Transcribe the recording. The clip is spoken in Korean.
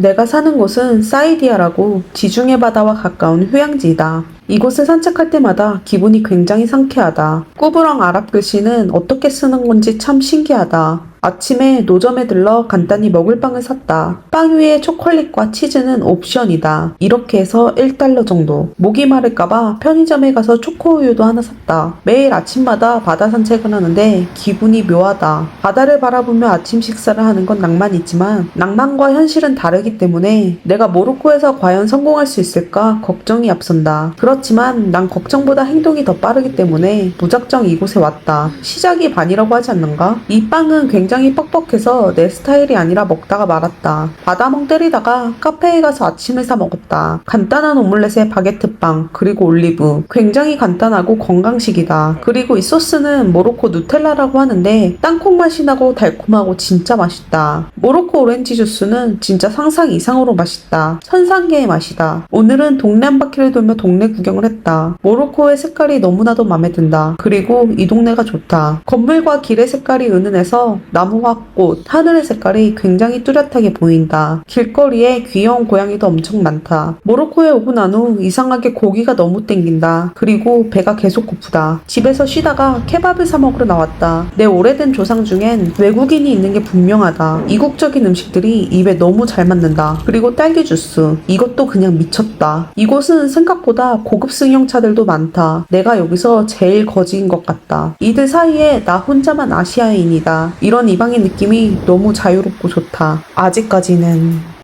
내가 사는 곳은 사이디아라고 지중해 바다와 가까운 휴양지이다. 이곳을 산책할 때마다 기분이 굉장히 상쾌하다. 꾸부랑 아랍 글씨는 어떻게 쓰는 건지 참 신기하다. 아침에 노점에 들러 간단히 먹을 빵을 샀다. 빵 위에 초콜릿과 치즈는 옵션이다. 이렇게 해서 1달러 정도. 목이 마를까봐 편의점에 가서 초코우유도 하나 샀다. 매일 아침마다 바다 산책을 하는데 기분이 묘하다. 바다를 바라보며 아침 식사를 하는 건 낭만이지만 낭만과 현실은 다르기 때문에 내가 모로코에서 과연 성공할 수 있을까 걱정이 앞선다. 그렇지만 난 걱정보다 행동이 더 빠르기 때문에 무작정 이곳에 왔다. 시작이 반이라고 하지 않는가? 이 빵은 굉장히 뻑뻑해서 내 스타일이 아니라 먹다가 말았다. 바다멍 때리다가 카페에 가서 아침을 사 먹었다. 간단한 오믈렛에 바게트빵, 그리고 올리브. 굉장히 간단하고 건강식이다. 그리고 이 소스는 모로코 누텔라라고 하는데 땅콩 맛이 나고 달콤하고 진짜 맛있다. 모로코 오렌지 주스는 진짜 상상 이상으로 맛있다. 천상계의 맛이다. 오늘은 동네 한 바퀴를 돌며 동네 구경을 했다. 모로코의 색깔이 너무나도 마음에 든다. 그리고 이 동네가 좋다. 건물과 길의 색깔이 은은해서 나무와 꽃, 하늘의 색깔이 굉장히 뚜렷하게 보인다. 길거리에 귀여운 고양이도 엄청 많다. 모로코에 오고 난 후 이상하게 고기가 너무 땡긴다. 그리고 배가 계속 고프다. 집에서 쉬다가 케밥을 사 먹으러 나왔다. 내 오래된 조상 중엔 외국인이 있는 게 분명하다. 이국적인 음식들이 입에 너무 잘 맞는다. 그리고 딸기 주스. 이것도 그냥 미쳤다. 이곳은 생각보다 고급 승용차들도 많다. 내가 여기서 제일 거지인 것 같다. 이들 사이에 나 혼자만 아시아인이다. 이런 이방인 느낌이 너무 자유롭고 좋다. 아직까지는